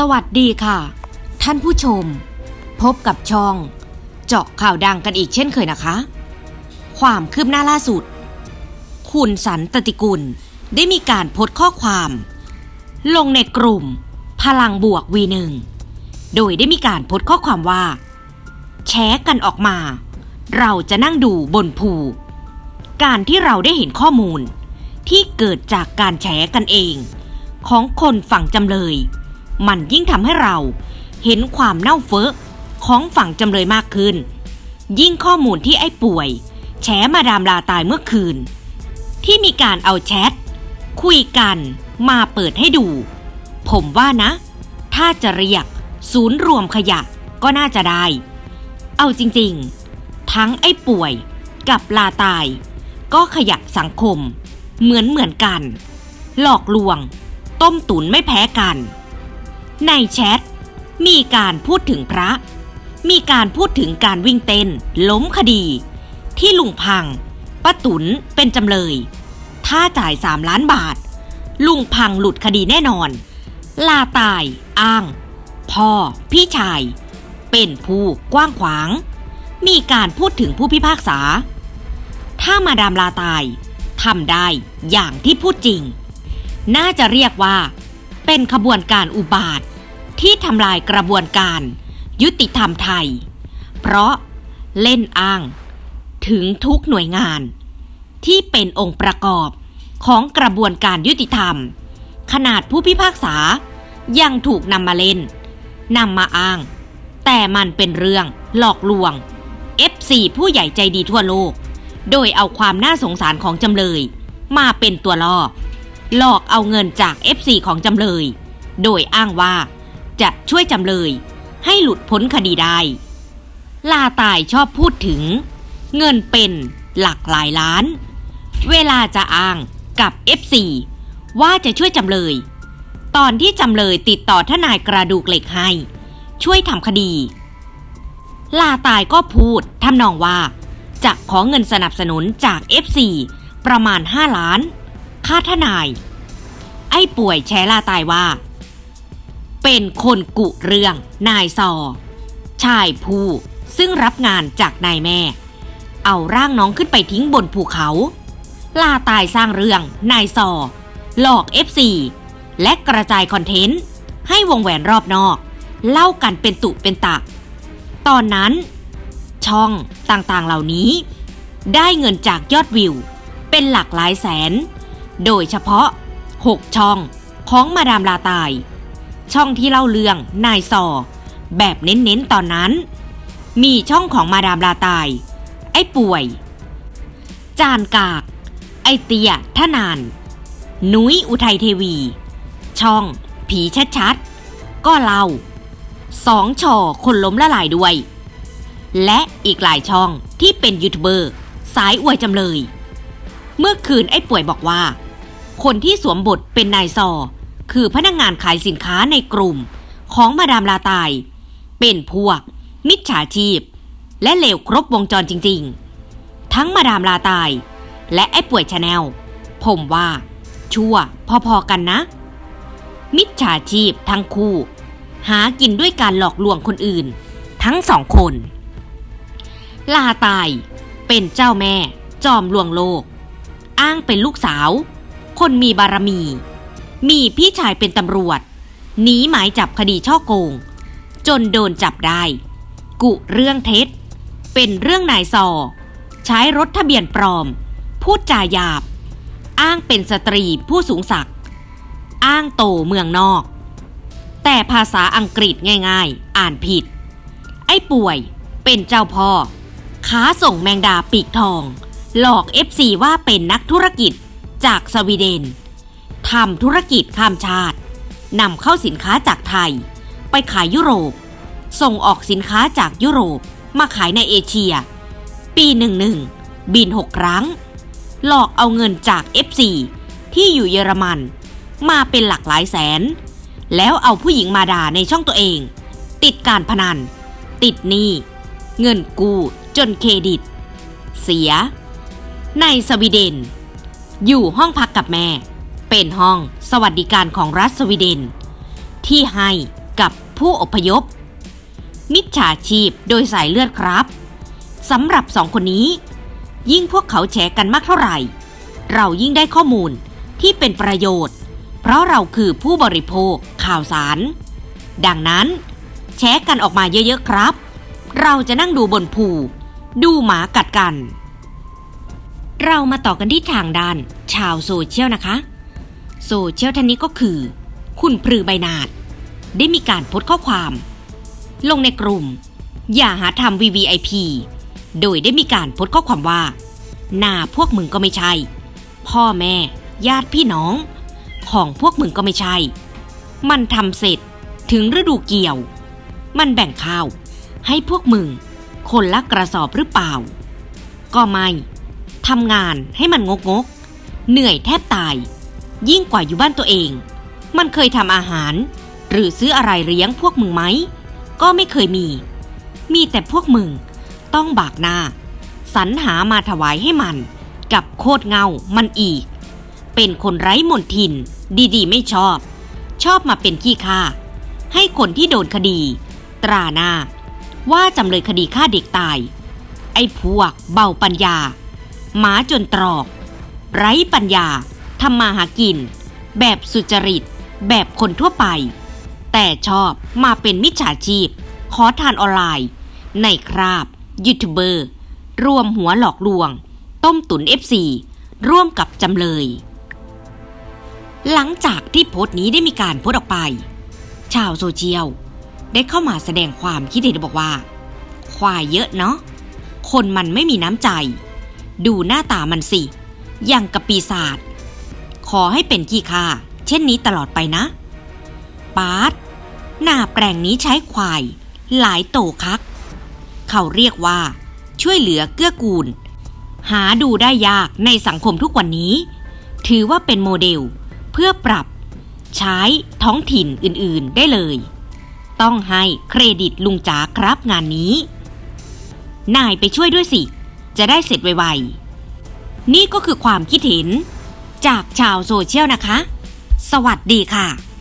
สวัสดีค่ะ ท่านผู้ชม พบกับช่อง เจาะข่าวดังกันอีกเช่นเคยนะคะ ความคืบหน้าล่าสุด คุณสันตติกุลได้มีการโพสต์ข้อความ ลงในกลุ่ม พลังบวกวีหนึ่งโดยได้มีการโพสต์ข้อความว่า แชร์กันออกมา เราจะนั่งดูบนภู การที่เราได้เห็นข้อมูล ที่เกิดจากการแชร์กันเอง ของคนฝั่งจำเลย มันยิ่งทำให้เราเห็นความเน่าเฟอะของฝั่งจำเลยมากขึ้น ยิ่งข้อมูลที่ไอ้ป่วย แฉมาดามลาตายเมื่อคืน ที่มีการเอาแชท คุยกันมาเปิดให้ดู ผมว่านะ ถ้าจะเรียกศูนย์รวมขยะก็น่าจะได้ เอาจริงๆ ทั้งไอ้ป่วยกับลาตาย ก็ขยะสังคม เหมือนเหมือนกัน หลอกลวง ต้มตุ๋นไม่แพ้กัน ในแชทมีการพูดถึงพระ มีการพูดถึงการวิ่งเต้น ล้มคดี ที่ลุงพังป้าตุนเป็นจำเลย ถ้าจ่ายสามล้านบาท ลุงพังหลุดคดีแน่นอน ลาตาย อ้าง พ่อ พี่ชาย เป็นผู้กว้างขวาง มีการพูดถึงผู้พิพากษา ถ้ามาดามลาตายทำได้อย่างที่พูดจริง น่าจะเรียกว่า เป็นขบวนการอุบาท ที่ทำลายกระบวนการ ยุติธรรมไทย เพราะเล่นอ้าง ถึงทุกหน่วยงาน ที่เป็นองค์ประกอบของกระบวนการยุติธรรม ขนาดผู้พิพากษายังถูกนำมาเล่นนำมาอ้าง แต่มันเป็นเรื่องหลอกลวง F4 ผู้ใหญ่ใจดีทั่วโลก โดยเอาความน่าสงสารของจำเลย มาเป็นตัวล่อหลอกเอาเงินจาก F4 ของจำเลย โดยอ้างว่า จะช่วยจำเลย ให้หลุดพ้นคดีได้ ลาตายชอบพูดถึง เงินเป็นหลักหลายล้าน เวลาจะอ้างกับ F4 ว่าจะช่วยจำเลย ตอนที่จำเลยติดต่อทนายกระดูกเหล็กให้ ช่วยทำคดี ลาตายก็พูดทำนองว่า จะขอเงินสนับสนุนจาก F4 ประมาณ 5 ล้าน ค่าทนาย ไอ้ป่วยแชร์ลาตายว่า เป็นคนกุเรื่องนายซอ ชายผู้ซึ่งรับงานจากนายแม่ เอาร่างน้องขึ้นไปทิ้งบนภูเขา ลาตายสร้างเรื่องนายซอ หลอก F4 และกระจายคอนเทนต์ ให้วงแหวนรอบนอก เล่ากันเป็นตุเป็นตะ ตอนนั้น ช่องต่างๆเหล่านี้ ได้เงินจากยอดวิว เป็นหลักหลายแสน โดยเฉพาะ 6 ช่องของมาดามลาตาย ช่องที่เล่าเรื่องนายซอ แบบเน้นๆตอนนั้น มีช่องของมาดามลาตาย ไอ้ป่วย จานกาก ไอเตียทนาน นุ้ยอุทัยเทวี ช่อง ผีชัดๆ ก็เล่าสองช่อคนล้มละลายด้วย และอีกหลายช่องที่เป็นยูทูบเบอร์สายอวยจำเลย เมื่อคืนไอ้ป่วยบอกว่า คนที่สวมบทเป็นนายซอ คือพนักงงานขายสินค้าในกลุ่มของมาดามลาตาย เป็นพวก มิจฉาชีพ และเลวครบวงจรจริง ๆ ทั้งมาดามลาตาย และไอ้ป่วยชาแนล ผมว่า ชั่วพอๆกันนะ มิจฉาชีพทั้งคู่ หากินด้วยการหลอกลวงคนอื่น ทั้งสองคน ลาตายเป็นเจ้าแม่จอมลวงโลก อ้างเป็นลูกสาว คนมีบารมี มีพี่ชายเป็นตำรวจ หนีหมายจับคดีช่อโกง จนโดนจับได้ กุเรื่องเท็จ เป็นเรื่องนายซอ ใช้รถทะเบียนปลอม พูดจาหยาบ อ้างเป็นสตรีผู้สูงศักดิ์อ้างโตเมืองนอก แต่ภาษาอังกฤษง่ายๆ อ่านผิด ไอ้ป่วยเป็นเจ้าพ่อค้าส่งแมงดาปีกทอง หลอก FC ว่าเป็นนักธุรกิจจากสวีเดน ทำธุรกิจข้ามชาตินำเข้าสินค้าจากไทย ไปขายยุโรป ส่งออกสินค้าจากยุโรปมาขายในเอเชีย ปีหนึ่งหนึ่งบินหกครั้ง หลอกเอาเงินจาก F4 ที่อยู่เยอรมัน มาเป็นหลักหลายแสน แล้วเอาผู้หญิงมาด่าในช่องตัวเอง ติดการพนัน ติดหนี้เงินกู้จนเครดิต เสีย ในสวีเดน อยู่ห้องพักกับแม่ เป็นห้องสวัสดิการของรัฐสวีเดน ที่ให้กับผู้อพยพ มิจฉาชีพโดยสายเลือดครับสำหรับสองคนนี้ ยิ่งพวกเขาแฉกันมากเท่าไหร่ เรายิ่งได้ข้อมูลที่เป็นประโยชน์ เพราะเราคือผู้บริโภคข่าวสาร ดังนั้น แชร์กันออกมาเยอะๆครับ เราจะนั่งดูบนภูดูหมากัดกัน เรามาต่อกันที่ทางด้าน ชาวโซเชียลนะคะ โซเชียลท่านนี้ก็คือ คุณพรือใบนาด ได้มีการโพสต์ข้อความ ลงในกลุ่ม อย่าหาทำ VVIP โดยได้มีการโพสต์ข้อความว่า หน้าพวกมึงก็ไม่ใช่ พ่อแม่ ญาติพี่น้อง ของพวกมึงก็ไม่ใช่ มันทำเสร็จถึงฤดูเกี่ยว มันแบ่งข้าว ให้พวกมึง คนละกระสอบหรือเปล่า ก็ไม่ทำงานให้มันงกงก เหนื่อยแทบตาย ยิ่งกว่าอยู่บ้านตัวเอง มันเคยทำอาหาร หรือซื้ออะไรเลี้ยงพวกมึงไหม ก็ไม่เคยมี มีแต่พวกมึง ต้องบากหน้า สรรหามาถวายให้มัน กับโคตรเงา มันอีก เป็นคนไร้มนทิน ดีๆ ไม่ชอบ ชอบมาเป็นขี้ข้าให้คนที่โดนคดี ตราหน้า ว่าจำเลยคดีฆ่าเด็กตาย ไอ้พวกเบาปัญญา หมาจนตรอก ไร้ปัญญา ทำมาหากิน แบบสุจริต แบบคนทั่วไป แต่ชอบมาเป็นมิจฉาชีพ ขอทานออนไลน์ ในคราบยูทูบเบอร์รวมหัวหลอกลวง ต้มตุ๋น FC ร่วมกับจำเลย หลังจากที่โพสต์นี้ได้มีการโพสต์ออกไป ชาวโซเชียล ได้เข้ามาแสดงความคิดเห็นบอกว่า ควายเยอะเนาะคนมันไม่มีน้ำใจ ดูหน้าตามันสิ อยังกับปีศาจ ขอให้เป็นขี้ข้าเช่นนี้ตลอดไปนะ ปาร์ตหน้าแปลงนี้ใช้ควาย หลายโตคัก เขาเรียกว่า ช่วยเหลือเกื้อกูล หาดูได้ยากในสังคมทุกวันนี้ ถือว่าเป็นโมเดล เพื่อปรับ ใช้ท้องถิ่นอื่นๆได้เลย ต้องให้เครดิตลุงจ๋าครับงานนี้ นายไปช่วยด้วยสิ จะได้เสร็จไวๆ นี่ก็คือความคิดเห็น จากชาวโซเชียลนะคะ สวัสดีค่ะ